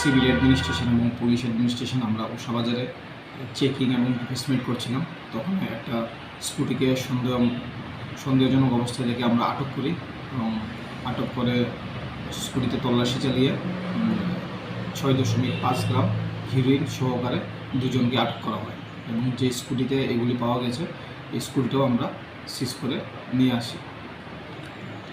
Civil administration এবং police administration আমরা উষাবাজারে চেকিং এবং রিপ্লেসমেন্ট করছিলাম। তখন একটা স্কুটিকে সন্দেহ সন্দেহজনক অবস্থায় দেখে আমরা আটক করি এবং আটক করে স্কুটিতে তল্লাশি চালিয়ে ছয় দশমিক পাঁচ গ্রাম হিরোইন সহকারে দুজনকে আটক করা হয় এবং যে স্কুটিতে এগুলি পাওয়া গেছে এই স্কুটিটাও আমরা সিজ করে নিয়ে আসি।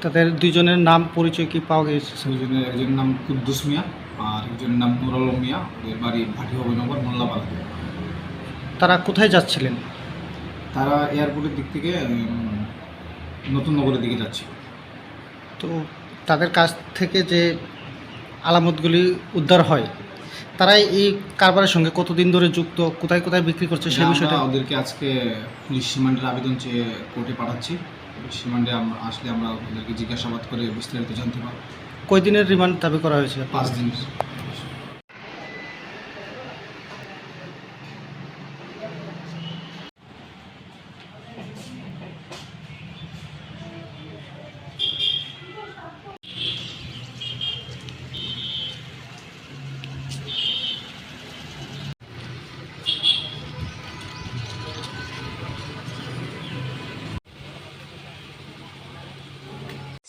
তাদের দুজনের নাম পরিচয় কি পাওয়া গেছে? দুজনের একজনের নাম কুদ্দুস মিয়া আর একজনের নাম নুর আলম মিয়া ওদের বাড়ি ভাটি অভিনগর মোল্লাপাড়া তারা কোথায় যাচ্ছিলেন? তারা এয়ারপোর্টের দিক থেকে নতুন নগরের দিকে যাচ্ছে। তো তাদের কাছ থেকে যে আলামতগুলি উদ্ধার হয় তারা এই কারবারের সঙ্গে কতদিন ধরে যুক্ত কোথায় কোথায় বিক্রি করছে সেই বিষয়টা? ওদেরকে আজকে পুলিশ রিমান্ডের আবেদন চেয়ে কোর্টে পাঠাচ্ছি। রিমান্ডে আমরা আসলে আমরা ওদেরকে জিজ্ঞাসাবাদ করে বিস্তারিত জানতে পারব। কয় দিনের রিমান্ড দাবি করা হয়েছে পাঁচ দিন